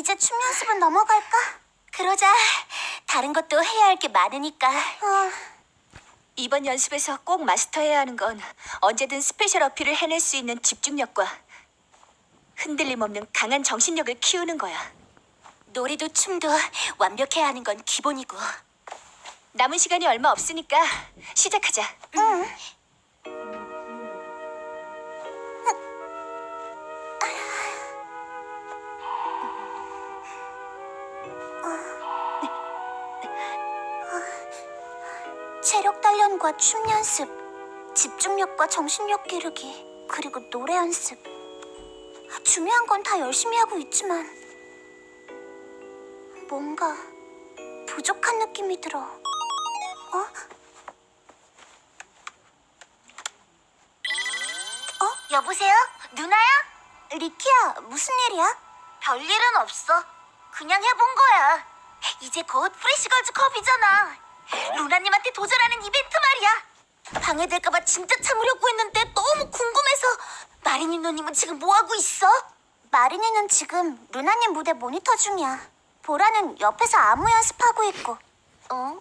이제 춤 연습은 넘어갈까? 그러자. 다른 것도 해야 할 게 많으니까. 어, 이번 연습에서 꼭 마스터해야 하는 건 언제든 스페셜 어필을 해낼 수 있는 집중력과 흔들림 없는 강한 정신력을 키우는 거야. 노래도 춤도 완벽해야 하는 건 기본이고. 남은 시간이 얼마 없으니까 시작하자. 응. 체력 단련과 춤 연습, 집중력과 정신력 기르기, 그리고 노래 연습. 중요한 건 다 열심히 하고 있지만 뭔가 부족한 느낌이 들어. 어? 어? 여보세요? 누나야? 리키야, 무슨 일이야? 별일은 없어. 그냥 해본 거야. 이제 곧 프레시걸즈 컵이잖아. 루나님한테 도전하는 이벤트 말이야. 방해될까봐 진짜 참으려고 했는데 너무 궁금해서. 마리니 누님은 지금 뭐하고 있어? 마리니는 지금 루나님 무대 모니터 중이야. 보라는 옆에서 안무 연습하고 있고. 어?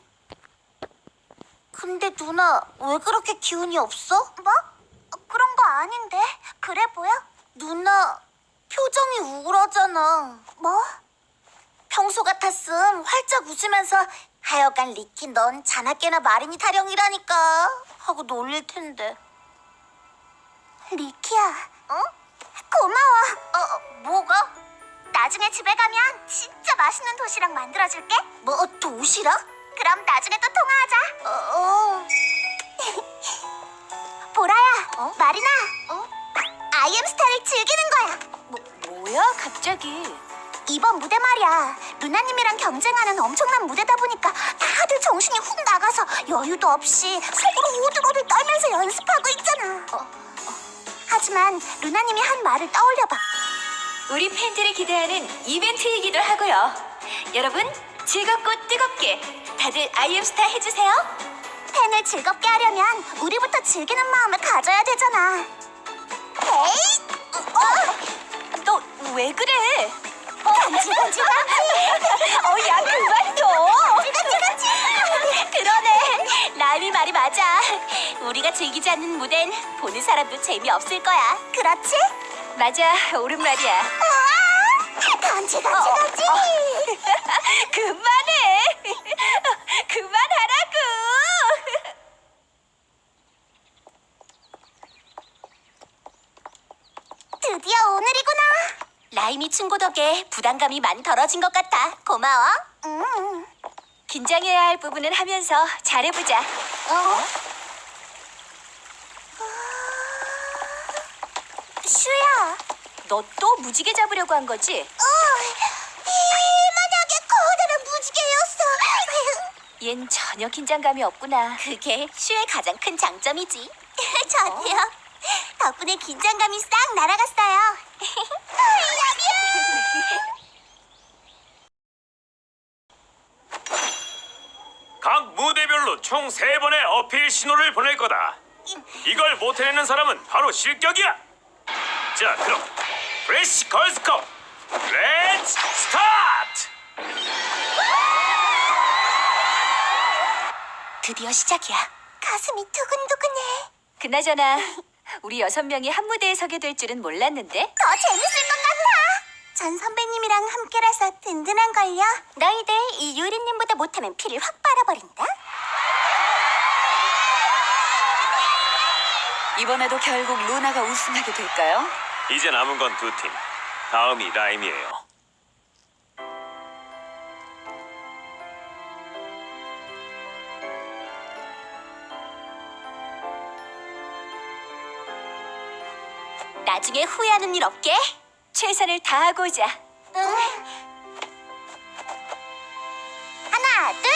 근데 누나 왜 그렇게 기운이 없어? 뭐? 어, 그런 거 아닌데 그래 보여? 누나 표정이 우울하잖아. 뭐? 평소 같았음 활짝 웃으면서 하여간 리키 넌 자나깨나 마린이 타령이라니까 하고 놀릴 텐데. 리키야. 어? 고마워. 어, 뭐가? 나중에 집에 가면 진짜 맛있는 도시락 만들어줄게. 뭐 도시락? 그럼 나중에 또 통화하자. 어. 보라야, 어? 마리나, 아이엠스타를 즐기는 거야. 뭐, 뭐야 갑자기? 이번 무대 말이야. 루나님이랑 경쟁하는 엄청난 무대다 보니까 정신이 훅 나가서 여유도 없이 속으로 오들오들 떨면서 연습하고 있잖아. 어, 하지만 루나님이 한 말을 떠올려봐. 우리 팬들이 기대하는 이벤트이기도 하고요. 여러분 즐겁고 뜨겁게 다들 아이엠스타 해주세요. 팬을 즐겁게 하려면 우리부터 즐기는 마음을 가져야 되잖아. 에이! 어, 너 왜 그래? 간지 간지 간지. 어 야 그만 둬. 간지 간지. 그러 네. 말이 맞아. 우리가 즐기지 않는 무대는 보는 사람도 재미없을 거야. 그렇지? 맞아, 옳은 말이야. 우와! 간지 간지 어, 간지. 그만해. 그만하라고. 드디어 오늘이구나. 라임이 친구 덕에 부담감이 많이 덜어진 것 같아. 고마워. 음. 긴장해야 할 부분은 하면서 잘해보자. 어? 슈야. 너 또 무지개 잡으려고 한 거지? 어, 이만하게 커다란 무지개였어. 얜 전혀 긴장감이 없구나. 그게 슈의 가장 큰 장점이지. 저도요. 덕분에 긴장감이 싹 날아갔어요. 각 무대별로 총 세 번의 어필 신호를 보낼 거다. 이걸 못 해내는 사람은 바로 실격이야. 자, 그럼 프레시 걸스컵 렛츠 스타트! 드디어 시작이야. 가슴이 두근두근해. 그나저나 우리 여섯 명이 한 무대에 서게 될 줄은 몰랐는데 더 재밌을 것 같아. 전 선배님이랑 함께라서 든든한걸요. 너희들 이 유리님보다 못하면 피를 확 빨아버린다. 이번에도 결국 루나가 우승하게 될까요? 이제 남은 건 두 팀. 다음이 라임이에요. 나중에 후회하는 일 없게. 최선을 다하고자. 응. 하나, 둘,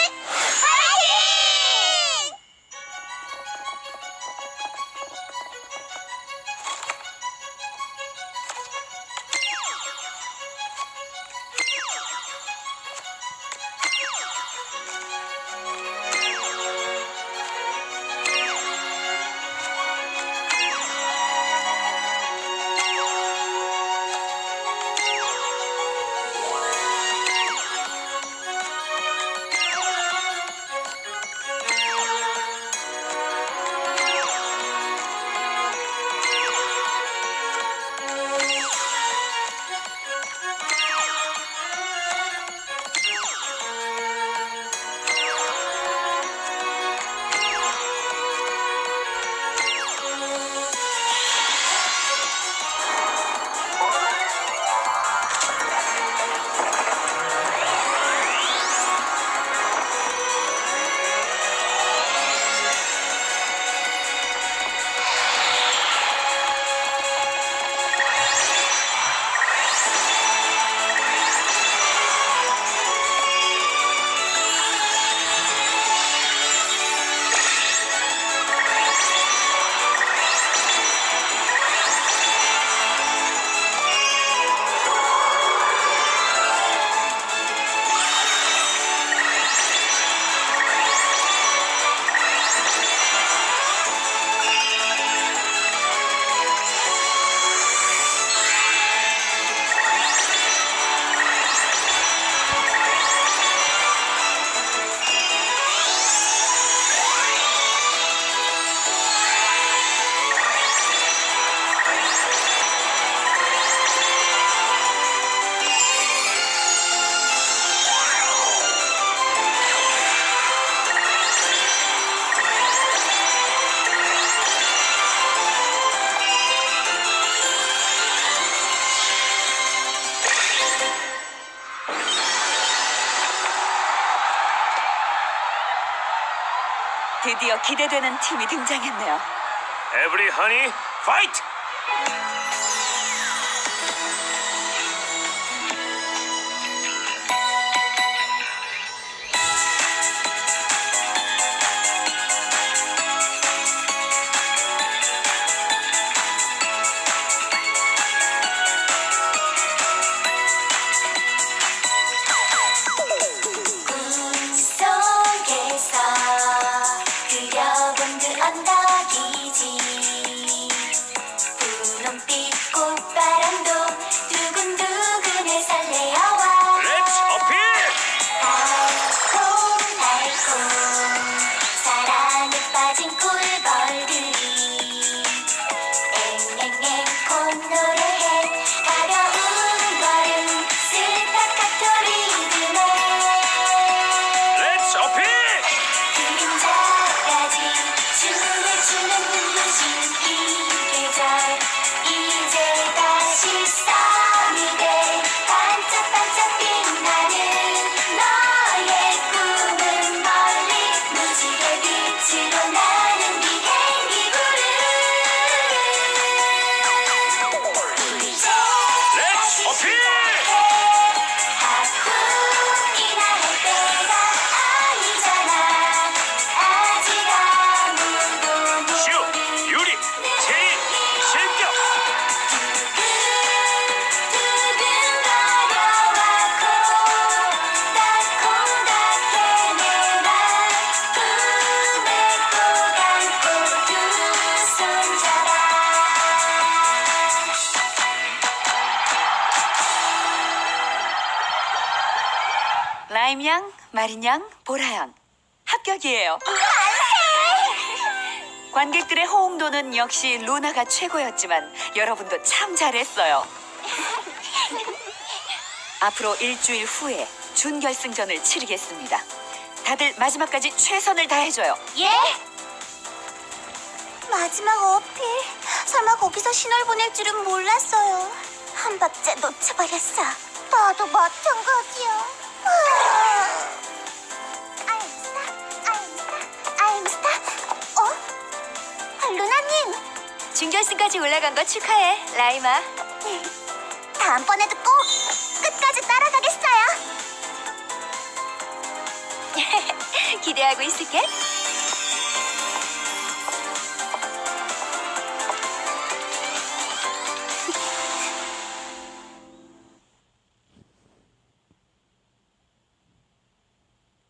드디어 기대되는 팀이 등장했네요. 에브리 허니 파이트! 라임 양, 마린 양, 보라 양 합격이에요. 관객들의 호응도는 역시 루나가 최고였지만 여러분도 참 잘했어요. 앞으로 일주일 후에 준결승전을 치르겠습니다. 다들 마지막까지 최선을 다해줘요. 예? 마지막 어필. 설마 거기서 신호를 보낼 줄은 몰랐어요. 한 박자 놓쳐버렸어. 나도 마찬가지야. 아임스타, 아임스타, 아임스타. 어? 루나님, 준결승까지 올라간 거 축하해, 라이마. 다음번에도 꼭 끝까지 따라가겠어요. 기대하고 있을게.